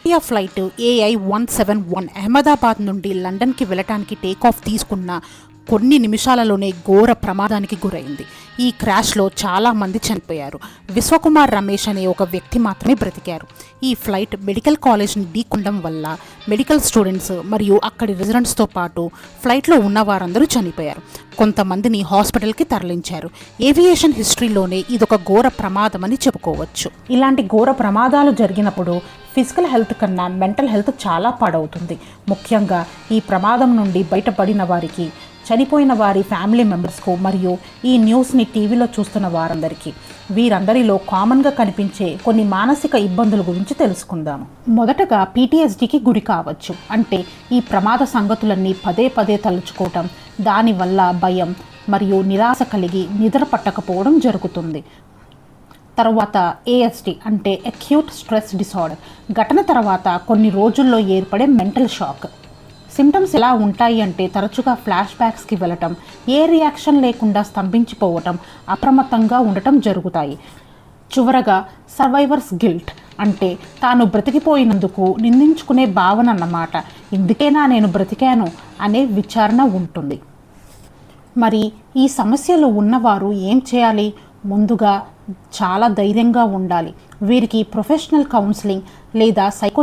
India flight AI one seven one Ahmedabad నుండి లండన్కి వెళ్ళటానికి టేక్ ఆఫ్ తీసుకున్న కొన్ని నిమిషాలలోనే ఘోర ప్రమాదానికి గురైంది. ఈ క్రాష్లో చాలామంది చనిపోయారు. విశ్వకుమార్ రమేష్ అనే ఒక వ్యక్తి మాత్రమే బ్రతికారు. ఈ ఫ్లైట్ మెడికల్ కాలేజ్ని ఢీకొనడం వల్ల మెడికల్ స్టూడెంట్స్ మరియు అక్కడి రెసిడెంట్స్తో పాటు ఫ్లైట్లో ఉన్న వారందరూ చనిపోయారు. కొంతమందిని హాస్పిటల్కి తరలించారు. ఏవియేషన్ హిస్టరీలోనే ఇదొక ఘోర ప్రమాదం అని చెప్పుకోవచ్చు. ఇలాంటి ఘోర ప్రమాదాలు జరిగినప్పుడు ఫిజికల్ హెల్త్ కన్నా మెంటల్ హెల్త్ చాలా పాడవుతుంది. ముఖ్యంగా ఈ ప్రమాదం నుండి బయటపడిన వారికి చనిపోయిన వారి ఫ్యామిలీ మెంబర్స్కు మరియు ఈ న్యూస్ని టీవీలో చూస్తున్న వారందరికీ. వీరందరిలో కామన్గా కనిపించే కొన్ని మానసిక ఇబ్బందుల గురించి తెలుసుకుందాము మొదటగా పీటీఎస్డీకి గురి కావచ్చు. అంటే ఈ ప్రమాద సంగతులన్నీ పదే పదే తలుచుకోవటం దానివల్ల భయం మరియు నిరాశ కలిగి నిద్ర పట్టకపోవడం జరుగుతుంది. తర్వాత ఏఎస్డి అంటే అక్యూట్ స్ట్రెస్ డిసార్డర్ ఘటన తర్వాత కొన్ని రోజుల్లో ఏర్పడే మెంటల్ షాక్. సిమ్టమ్స్ ఎలా ఉంటాయి అంటే తరచుగా ఫ్లాష్ బ్యాక్స్కి వెళ్ళటం ఏ రియాక్షన్ లేకుండా స్తంభించిపోవటం అప్రమత్తంగా ఉండటం జరుగుతాయి. చివరగా సర్వైవర్స్ గిల్ట్ అంటే తాను బ్రతికిపోయినందుకు నిందించుకునే భావన అన్నమాట. ఇందుకేనా నేను బ్రతికాను? అనే విచారణ ఉంటుంది. మరి ఈ సమస్యలు ఉన్నవారు ఏం చేయాలి? ముందుగా చాలా ధైర్యంగా ఉండాలి. వీరికి ప్రొఫెషనల్ కౌన్సిలింగ్ లేదా సైకో